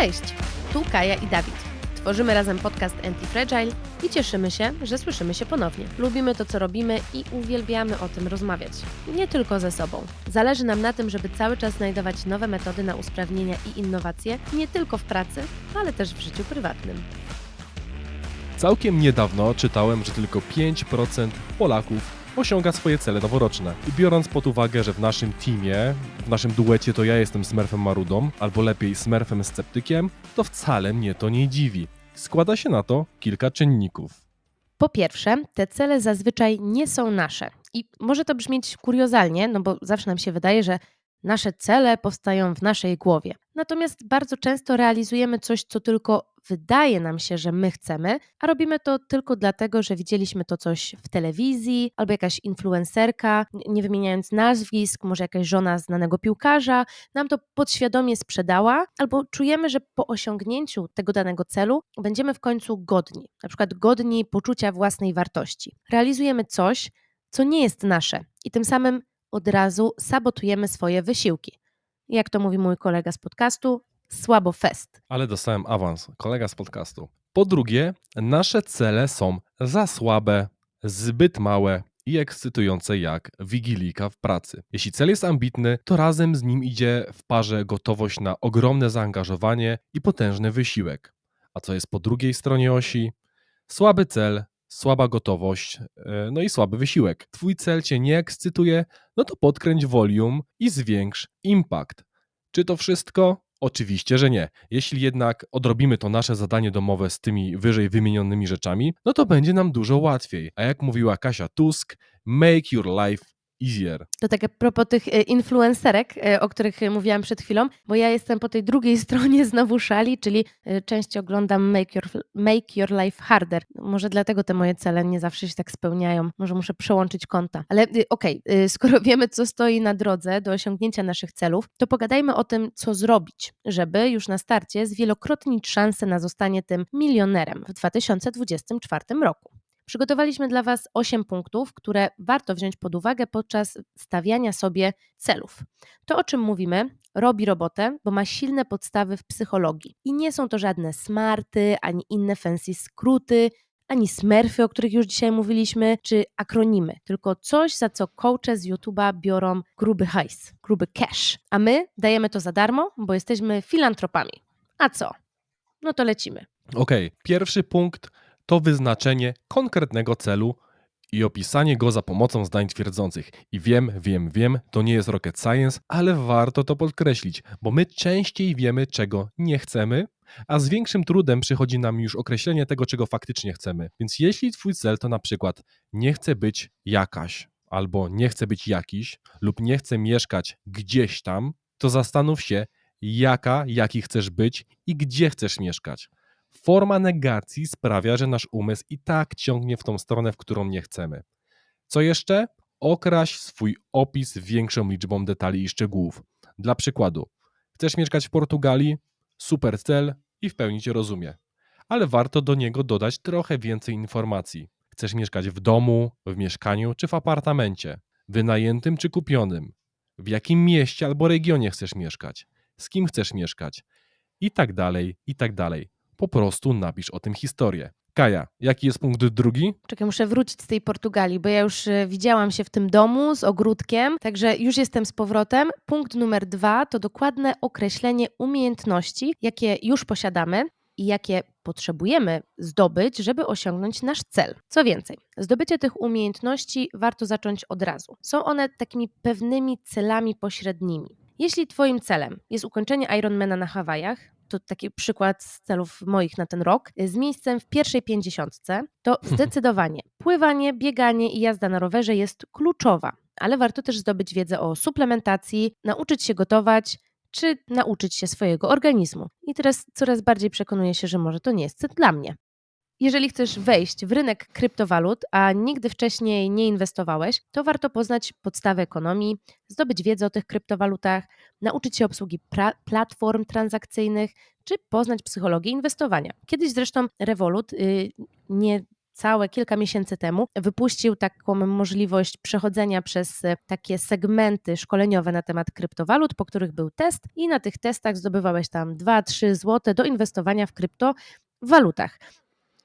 Cześć, tu Kaja i Dawid. Tworzymy razem podcast Anti-Fragile i cieszymy się, że słyszymy się ponownie. Lubimy to, co robimy i uwielbiamy o tym rozmawiać. Nie tylko ze sobą. Zależy nam na tym, żeby cały czas znajdować nowe metody na usprawnienia i innowacje, nie tylko w pracy, ale też w życiu prywatnym. Całkiem niedawno czytałem, że tylko 5% Polaków osiąga swoje cele noworoczne. I biorąc pod uwagę, że w naszym teamie, w naszym duecie to ja jestem Smurfem Marudą, albo lepiej Smurfem Sceptykiem, to wcale mnie to nie dziwi. Składa się na to kilka czynników. Po pierwsze, te cele zazwyczaj nie są nasze. I może to brzmieć kuriozalnie, no bo zawsze nam się wydaje, że nasze cele powstają w naszej głowie. Natomiast bardzo często realizujemy coś, co tylko wydaje nam się, że my chcemy, a robimy to tylko dlatego, że widzieliśmy to coś w telewizji albo jakaś influencerka, nie wymieniając nazwisk, może jakaś żona znanego piłkarza, nam to podświadomie sprzedała, albo czujemy, że po osiągnięciu tego danego celu będziemy w końcu godni, na przykład godni poczucia własnej wartości. Realizujemy coś, co nie jest nasze i tym samym od razu sabotujemy swoje wysiłki. Jak to mówi mój kolega z podcastu, słabo fest. Ale dostałem awans, kolega z podcastu. Po drugie, nasze cele są za słabe, zbyt małe i ekscytujące jak wigilika w pracy. Jeśli cel jest ambitny, to razem z nim idzie w parze gotowość na ogromne zaangażowanie i potężny wysiłek. A co jest po drugiej stronie osi? Słaby cel, słaba gotowość, e, no i słaby wysiłek. Twój cel cię nie ekscytuje, no to podkręć volume i zwiększ impact. Czy to wszystko? Oczywiście, że nie. Jeśli jednak odrobimy to nasze zadanie domowe z tymi wyżej wymienionymi rzeczami, no to będzie nam dużo łatwiej. A jak mówiła Kasia Tusk, make your life easier. To tak a propos tych e, influencerek, e, o których e, mówiłam przed chwilą, bo ja jestem po tej drugiej stronie znowu szali, czyli częściej oglądam Make Your, make your Life Harder. Może dlatego te moje cele nie zawsze się tak spełniają. Może muszę przełączyć konta. Ale okej, okay, skoro wiemy, co stoi na drodze do osiągnięcia naszych celów, to pogadajmy o tym, co zrobić, żeby już na starcie zwielokrotnić szansę na zostanie tym milionerem w 2024 roku. Przygotowaliśmy dla Was 8 punktów, które warto wziąć pod uwagę podczas stawiania sobie celów. To, o czym mówimy, robi robotę, bo ma silne podstawy w psychologii. I nie są to żadne smarty, ani inne fancy skróty, ani smurfy, o których już dzisiaj mówiliśmy, czy akronimy, tylko coś, za co coache z YouTube'a biorą gruby hajs, gruby cash. A my dajemy to za darmo, bo jesteśmy filantropami. A co? No to lecimy. Okej, okay. pierwszy punkt to wyznaczenie konkretnego celu i opisanie go za pomocą zdań twierdzących. I wiem, wiem, wiem, to nie jest rocket science, ale warto to podkreślić, bo my częściej wiemy, czego nie chcemy, a z większym trudem przychodzi nam już określenie tego, czego faktycznie chcemy. Więc jeśli twój cel to na przykład nie chcę być jakaś, albo nie chcę być jakiś, lub nie chcę mieszkać gdzieś tam, to zastanów się, jaka, jaki chcesz być i gdzie chcesz mieszkać. Forma negacji sprawia, że nasz umysł i tak ciągnie w tą stronę, w którą nie chcemy. Co jeszcze? Okraś swój opis większą liczbą detali i szczegółów. Dla przykładu, chcesz mieszkać w Portugalii? Super cel i w pełni cię rozumie. Ale warto do niego dodać trochę więcej informacji. Chcesz mieszkać w domu, w mieszkaniu czy w apartamencie? Wynajętym czy kupionym? W jakim mieście albo regionie chcesz mieszkać? Z kim chcesz mieszkać? I tak dalej, i tak dalej po prostu napisz o tym historię. Kaja, jaki jest punkt drugi? Czekaj, muszę wrócić z tej Portugalii, bo ja już e, widziałam się w tym domu z ogródkiem, także już jestem z powrotem. Punkt numer dwa to dokładne określenie umiejętności, jakie już posiadamy i jakie potrzebujemy zdobyć, żeby osiągnąć nasz cel. Co więcej, zdobycie tych umiejętności warto zacząć od razu. Są one takimi pewnymi celami pośrednimi. Jeśli Twoim celem jest ukończenie Ironmana na Hawajach, to taki przykład z celów moich na ten rok, z miejscem w pierwszej pięćdziesiątce, to zdecydowanie pływanie, bieganie i jazda na rowerze jest kluczowa, ale warto też zdobyć wiedzę o suplementacji, nauczyć się gotować, czy nauczyć się swojego organizmu. I teraz coraz bardziej przekonuję się, że może to nie jest dla mnie. Jeżeli chcesz wejść w rynek kryptowalut, a nigdy wcześniej nie inwestowałeś, to warto poznać podstawy ekonomii, zdobyć wiedzę o tych kryptowalutach, nauczyć się obsługi platform transakcyjnych, czy poznać psychologię inwestowania. Kiedyś zresztą Revolut, yy, nie całe kilka miesięcy temu wypuścił taką możliwość przechodzenia przez e, takie segmenty szkoleniowe na temat kryptowalut, po których był test i na tych testach zdobywałeś tam 2-3 zł do inwestowania w kryptowalutach.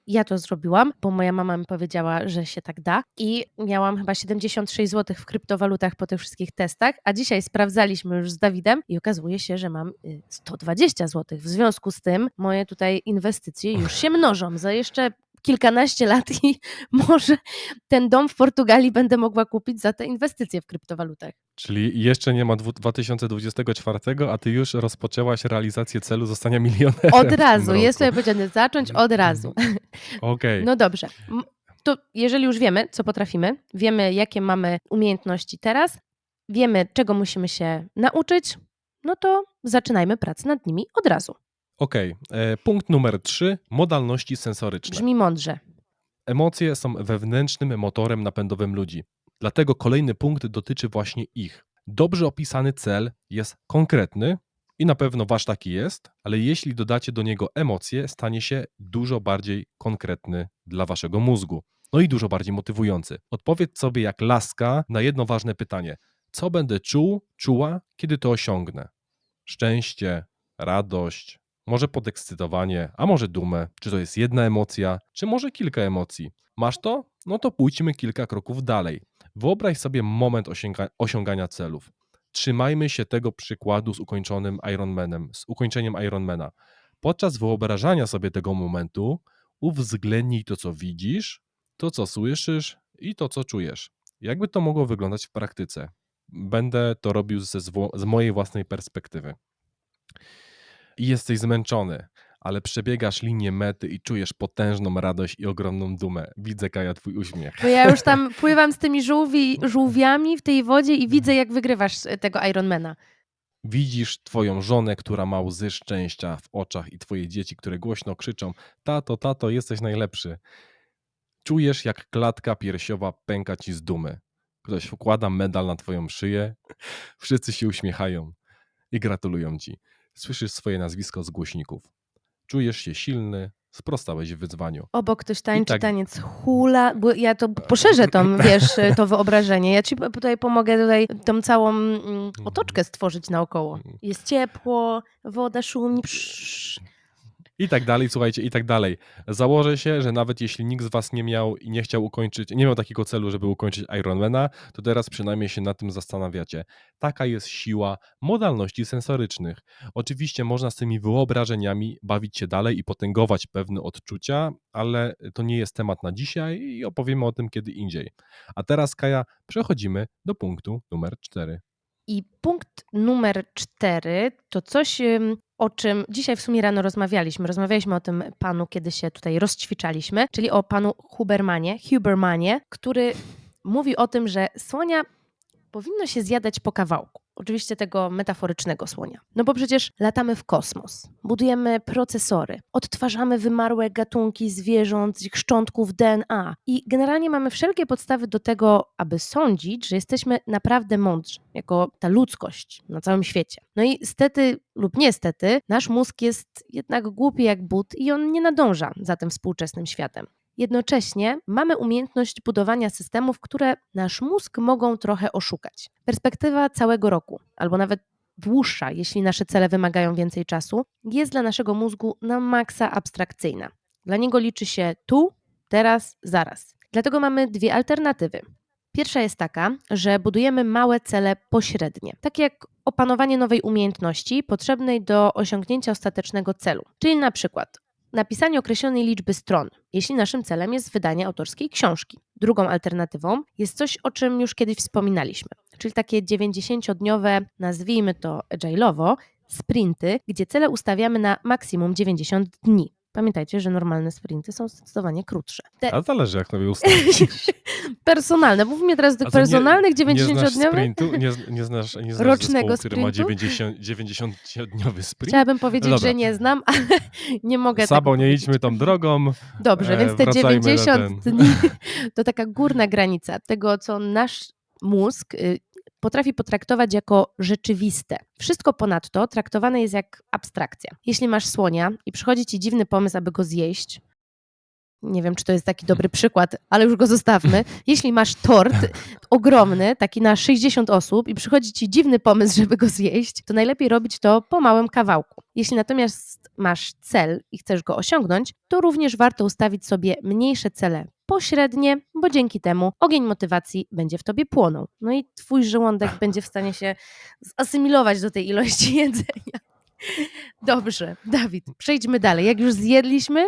Ja to zrobiłam, bo moja mama mi powiedziała, że się tak da i miałam chyba 76 zł w kryptowalutach po tych wszystkich testach, a dzisiaj sprawdzaliśmy już z Dawidem i okazuje się, że mam y, 120 zł. W związku z tym moje tutaj inwestycje już się mnożą. Za jeszcze kilkanaście lat i może ten dom w Portugalii będę mogła kupić za te inwestycje w kryptowalutach. Czyli jeszcze nie ma dwu- 2024, a ty już rozpoczęłaś realizację celu zostania milionerem. Od razu, jest sobie powiedziane, zacząć od razu. Okej. No dobrze. To jeżeli już wiemy, co potrafimy, wiemy, jakie mamy umiejętności teraz, wiemy, czego musimy się nauczyć, no to zaczynajmy pracę nad nimi od razu. Okej. E, Punkt numer 3. Modalności sensoryczne. Brzmi mądrze. Emocje są wewnętrznym motorem napędowym ludzi. Dlatego kolejny punkt dotyczy właśnie ich. Dobrze opisany cel jest konkretny i na pewno wasz taki jest, ale jeśli dodacie do niego emocje, stanie się dużo bardziej konkretny dla waszego mózgu. No i dużo bardziej motywujący. Odpowiedz sobie jak laska na jedno ważne pytanie. Co będę czuł, czuła, kiedy to osiągnę? Szczęście, radość, może podekscytowanie, a może dumę? Czy to jest jedna emocja, czy może kilka emocji? Masz to? No to pójdźmy kilka kroków dalej. Wyobraź sobie moment osiąga osiągania celów. Trzymajmy się tego przykładu z ukończonym Ironmanem, z ukończeniem Ironmana. Podczas wyobrażania sobie tego momentu uwzględnij to, co widzisz, to, co słyszysz i to, co czujesz. Jakby to mogło wyglądać w praktyce? Będę to robił ze, z mojej własnej perspektywy i jesteś zmęczony, ale przebiegasz linię mety i czujesz potężną radość i ogromną dumę. Widzę, Kaja, twój uśmiech. Bo ja już tam pływam z tymi żółwi, żółwiami w tej wodzie i widzę, jak wygrywasz e, tego Ironmana. Widzisz twoją żonę, która ma łzy szczęścia w oczach i twoje dzieci, które głośno krzyczą tato, tato, jesteś najlepszy. Czujesz, jak klatka piersiowa pęka ci z dumy. Ktoś wkłada medal na twoją szyję, wszyscy się uśmiechają i gratulują ci. Słyszysz swoje nazwisko z głośników. Czujesz się silny, sprostałeś wyzwaniu. Obok ktoś tańczy tak- taniec hula, bo ja to poszerzę tą, wiesz, e, to wyobrażenie. Ja ci tutaj pomogę tutaj tą całą mm, otoczkę stworzyć naokoło. Jest ciepło, woda szumi. Psz. I tak dalej, słuchajcie, i tak dalej. Założę się, że nawet jeśli nikt z Was nie miał i nie chciał ukończyć, nie miał takiego celu, żeby ukończyć Ironmana, to teraz przynajmniej się nad tym zastanawiacie. Taka jest siła modalności sensorycznych. Oczywiście można z tymi wyobrażeniami bawić się dalej i potęgować pewne odczucia, ale to nie jest temat na dzisiaj i opowiemy o tym kiedy indziej. A teraz, Kaja, przechodzimy do punktu numer 4. I punkt numer cztery to coś, o czym dzisiaj w sumie rano rozmawialiśmy. Rozmawialiśmy o tym panu, kiedy się tutaj rozćwiczaliśmy, czyli o panu Hubermanie, Hubermanie, który mówi o tym, że słonia powinno się zjadać po kawałku. Oczywiście tego metaforycznego słonia. No bo przecież latamy w kosmos, budujemy procesory, odtwarzamy wymarłe gatunki zwierząt ich szczątków DNA i generalnie mamy wszelkie podstawy do tego, aby sądzić, że jesteśmy naprawdę mądrzy, jako ta ludzkość na całym świecie. No i stety lub niestety, nasz mózg jest jednak głupi jak but i on nie nadąża za tym współczesnym światem. Jednocześnie mamy umiejętność budowania systemów, które nasz mózg mogą trochę oszukać. Perspektywa całego roku, albo nawet dłuższa, jeśli nasze cele wymagają więcej czasu, jest dla naszego mózgu na maksa abstrakcyjna. Dla niego liczy się tu, teraz, zaraz. Dlatego mamy dwie alternatywy. Pierwsza jest taka, że budujemy małe cele pośrednie, takie jak opanowanie nowej umiejętności potrzebnej do osiągnięcia ostatecznego celu. Czyli na przykład napisanie określonej liczby stron, jeśli naszym celem jest wydanie autorskiej książki. Drugą alternatywą jest coś, o czym już kiedyś wspominaliśmy, czyli takie 90-dniowe, nazwijmy to agile'owo, sprinty, gdzie cele ustawiamy na maksimum 90 dni. Pamiętajcie, że normalne sprinty są zdecydowanie krótsze. Te A zależy jak sobie ustawisz. personalne, mówimy teraz o tych A co, nie- personalnych Nie znasz 90-dniowych. sprintu? Nie, z- nie znasz, nie znasz Rocznego zespołu, który ma sprintu? 90, 90-dniowy sprint? Chciałabym powiedzieć, Dobra. że nie znam, ale nie mogę Sabo, tak nie idźmy tą drogą. Dobrze, E, więc te wracajmy na 90 ten. dni to taka górna granica tego, co nasz mózg y, potrafi potraktować jako rzeczywiste. Wszystko ponadto traktowane jest jak abstrakcja. Jeśli masz słonia i przychodzi ci dziwny pomysł, aby go zjeść, nie wiem, czy to jest taki dobry przykład, ale już go zostawmy. Jeśli masz tort ogromny, taki na 60 osób i przychodzi ci dziwny pomysł, żeby go zjeść, to najlepiej robić to po małym kawałku. Jeśli natomiast masz cel i chcesz go osiągnąć, to również warto ustawić sobie mniejsze cele pośrednie, bo dzięki temu ogień motywacji będzie w tobie płonął. No i twój żołądek będzie w stanie się zasymilować do tej ilości jedzenia. Dobrze, Dawid, przejdźmy dalej. Jak już zjedliśmy,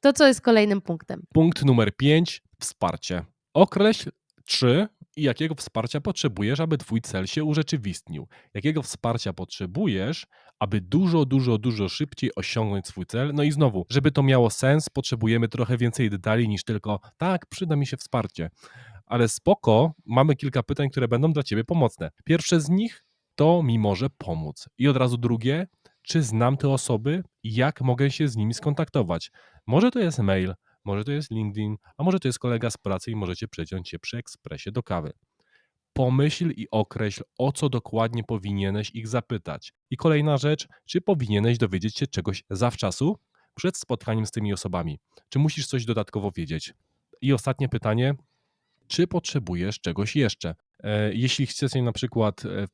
to co jest kolejnym punktem? Punkt numer 5. Wsparcie. Określ, czy i jakiego wsparcia potrzebujesz, aby Twój cel się urzeczywistnił. Jakiego wsparcia potrzebujesz, aby dużo, dużo, dużo szybciej osiągnąć swój cel. No i znowu, żeby to miało sens, potrzebujemy trochę więcej detali niż tylko tak, przyda mi się wsparcie. Ale spoko, mamy kilka pytań, które będą dla Ciebie pomocne. Pierwsze z nich to mi może pomóc. I od razu drugie, czy znam te osoby jak mogę się z nimi skontaktować. Może to jest mail, może to jest LinkedIn, a może to jest kolega z pracy i możecie przeciąć się przy ekspresie do kawy. Pomyśl i określ, o co dokładnie powinieneś ich zapytać. I kolejna rzecz, czy powinieneś dowiedzieć się czegoś zawczasu przed spotkaniem z tymi osobami? Czy musisz coś dodatkowo wiedzieć? I ostatnie pytanie, czy potrzebujesz czegoś jeszcze? E, Jeśli chcecie na przykład e,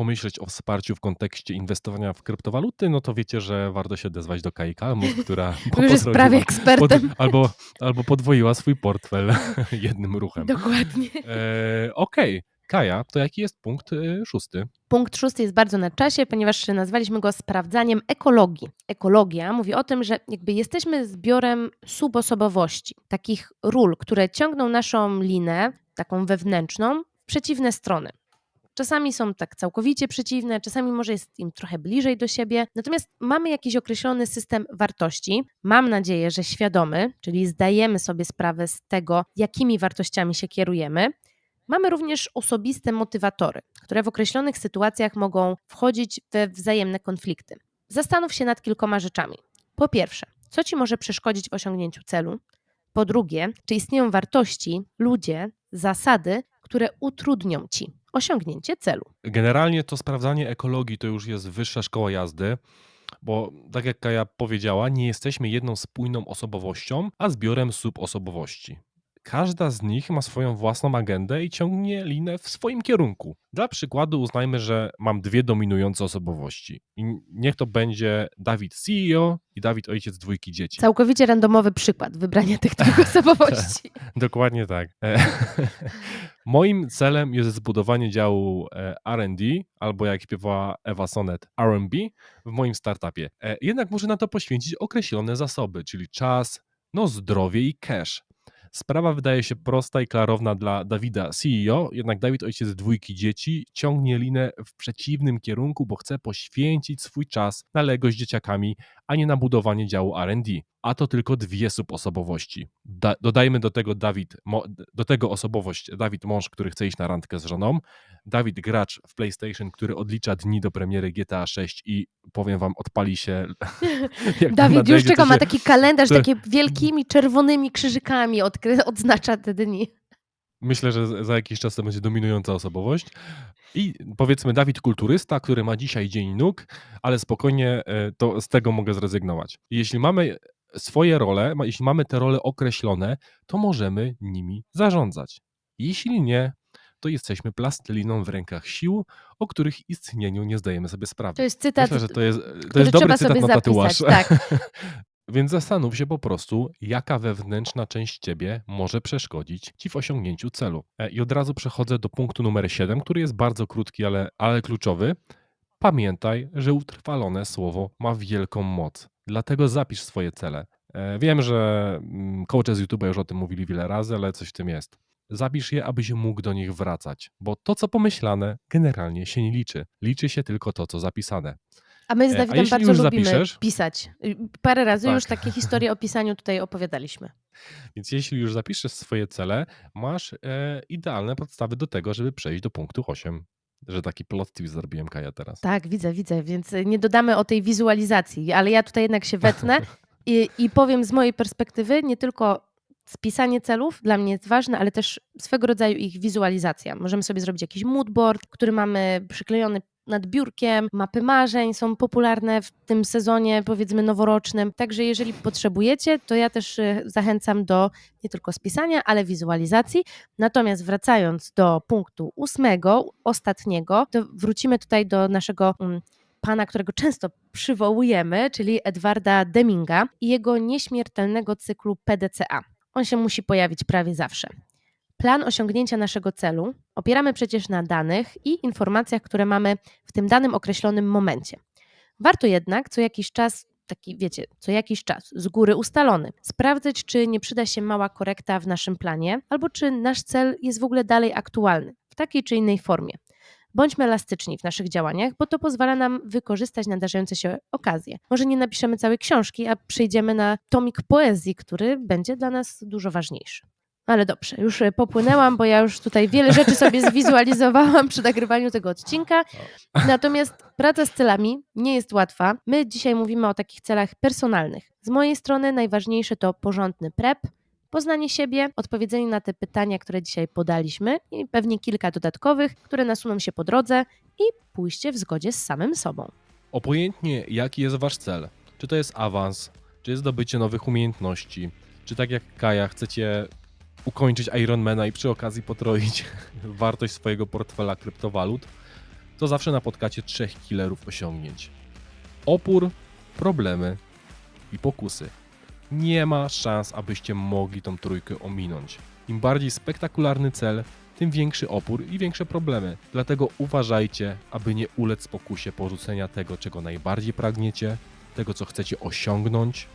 pomyśleć o wsparciu w kontekście inwestowania w kryptowaluty, no to wiecie, że warto się odezwać do Kai Kalmus, która już jest prawie pod, ekspertem. albo, albo podwoiła swój portfel jednym ruchem. Dokładnie. E, Okej, Kaja, to jaki jest punkt e, szósty? Punkt szósty jest bardzo na czasie, ponieważ nazwaliśmy go sprawdzaniem ekologii. Ekologia mówi o tym, że jakby jesteśmy zbiorem subosobowości, takich ról, które ciągną naszą linę, taką wewnętrzną, w przeciwne strony. Czasami są tak całkowicie przeciwne, czasami może jest im trochę bliżej do siebie. Natomiast mamy jakiś określony system wartości. Mam nadzieję, że świadomy, czyli zdajemy sobie sprawę z tego, jakimi wartościami się kierujemy. Mamy również osobiste motywatory, które w określonych sytuacjach mogą wchodzić we wzajemne konflikty. Zastanów się nad kilkoma rzeczami. Po pierwsze, co ci może przeszkodzić w osiągnięciu celu? Po drugie, czy istnieją wartości, ludzie, zasady, które utrudnią ci osiągnięcie celu? Generalnie to sprawdzanie ekologii to już jest wyższa szkoła jazdy, bo tak jak Kaja powiedziała, nie jesteśmy jedną spójną osobowością, a zbiorem subosobowości. Każda z nich ma swoją własną agendę i ciągnie linę w swoim kierunku. Dla przykładu uznajmy, że mam dwie dominujące osobowości. I niech to będzie Dawid CEO i Dawid ojciec dwójki dzieci. Całkowicie randomowy przykład wybrania tych dwóch osobowości. Dokładnie tak. E, Moim celem jest zbudowanie działu e, RD, albo jak śpiewała Ewa Sonet, RB w moim startupie. E, Jednak muszę na to poświęcić określone zasoby, czyli czas, no zdrowie i cash. Sprawa wydaje się prosta i klarowna dla Dawida CEO, jednak Dawid, ojciec dwójki dzieci, ciągnie linę w przeciwnym kierunku, bo chce poświęcić swój czas na Lego z dzieciakami, a nie na budowanie działu R&D. A to tylko dwie subosobowości. Da, dodajmy do tego Dawid, mo, do tego osobowość Dawid mąż, który chce iść na randkę z żoną, Dawid gracz w PlayStation, który odlicza dni do premiery GTA 6 i powiem wam, odpali się Dawid już to ma taki kalendarz, to- takie wielkimi czerwonymi krzyżykami odkry- odznacza te dni. Myślę, że za- za jakiś czas to będzie dominująca osobowość. I powiedzmy Dawid kulturysta, który ma dzisiaj dzień nóg, ale spokojnie e, to z tego mogę zrezygnować. Jeśli mamy swoje role, jeśli mamy te role określone, to możemy nimi zarządzać. Jeśli nie, to jesteśmy plasteliną w rękach sił, o których istnieniu nie zdajemy sobie sprawy. To jest cytat, Myślę, że to jest, to jest dobry cytat na tatuaż. zapisać. Tak. Więc zastanów się po prostu, jaka wewnętrzna część ciebie może przeszkodzić ci w osiągnięciu celu. E, I od razu przechodzę do punktu numer 7, który jest bardzo krótki, ale, ale kluczowy. Pamiętaj, że utrwalone słowo ma wielką moc. Dlatego zapisz swoje cele. E, Wiem, że mm, coache z YouTube'a już o tym mówili wiele razy, ale coś w tym jest. Zapisz je, abyś mógł do nich wracać, bo to, co pomyślane, generalnie się nie liczy. Liczy się tylko to, co zapisane. A my z E, Dawidem bardzo lubimy zapiszesz- pisać. Y, Parę razy Tak. już takie historie o pisaniu tutaj opowiadaliśmy. Więc jeśli już zapiszesz swoje cele, masz e, idealne podstawy do tego, żeby przejść do punktu 8. Że taki plot twist zrobiłem Kaja teraz. Tak, widzę, widzę, więc nie dodamy o tej wizualizacji, ale ja tutaj jednak się wetnę i, i powiem z mojej perspektywy, nie tylko spisanie celów dla mnie jest ważne, ale też swego rodzaju ich wizualizacja. Możemy sobie zrobić jakiś moodboard, który mamy przyklejony nad biurkiem, mapy marzeń są popularne w tym sezonie, powiedzmy noworocznym. Także jeżeli potrzebujecie, to ja też y, zachęcam do nie tylko spisania, ale wizualizacji. Natomiast wracając do punktu ósmego, ostatniego, to wrócimy tutaj do naszego mm, pana, którego często przywołujemy, czyli Edwarda Deminga i jego nieśmiertelnego cyklu PDCA. On się musi pojawić prawie zawsze. Plan osiągnięcia naszego celu opieramy przecież na danych i informacjach, które mamy w tym danym określonym momencie. Warto jednak co jakiś czas, taki wiecie, co jakiś czas z góry ustalony, sprawdzać, czy nie przyda się mała korekta w naszym planie, albo czy nasz cel jest w ogóle dalej aktualny w takiej czy innej formie. Bądźmy elastyczni w naszych działaniach, bo to pozwala nam wykorzystać nadarzające się okazje. Może nie napiszemy całej książki, a przejdziemy na tomik poezji, który będzie dla nas dużo ważniejszy. Ale dobrze, już e, popłynęłam, bo ja już tutaj wiele rzeczy sobie zwizualizowałam przy nagrywaniu tego odcinka. Natomiast praca z celami nie jest łatwa. My dzisiaj mówimy o takich celach personalnych. Z mojej strony najważniejsze to porządny prep, poznanie siebie, odpowiedzenie na te pytania, które dzisiaj podaliśmy i pewnie kilka dodatkowych, które nasuną się po drodze i pójście w zgodzie z samym sobą. Obojętnie jaki jest wasz cel, czy to jest awans, czy jest zdobycie nowych umiejętności, czy tak jak Kaja chcecie ukończyć Ironmana i przy okazji potroić wartość swojego portfela kryptowalut, to zawsze napotkacie trzech killerów osiągnięć. Opór, problemy i pokusy. Nie ma szans, abyście mogli tą trójkę ominąć. Im bardziej spektakularny cel, tym większy opór i większe problemy. Dlatego uważajcie, aby nie ulec pokusie porzucenia tego, czego najbardziej pragniecie, tego, co chcecie osiągnąć,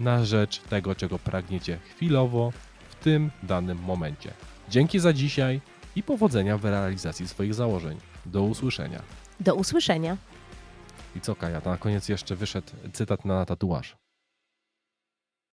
na rzecz tego, czego pragniecie chwilowo, w tym danym momencie. Dzięki za dzisiaj i powodzenia w realizacji swoich założeń. Do usłyszenia. Do usłyszenia. I co, Kaja, na koniec jeszcze wyszedł cytat na tatuaż.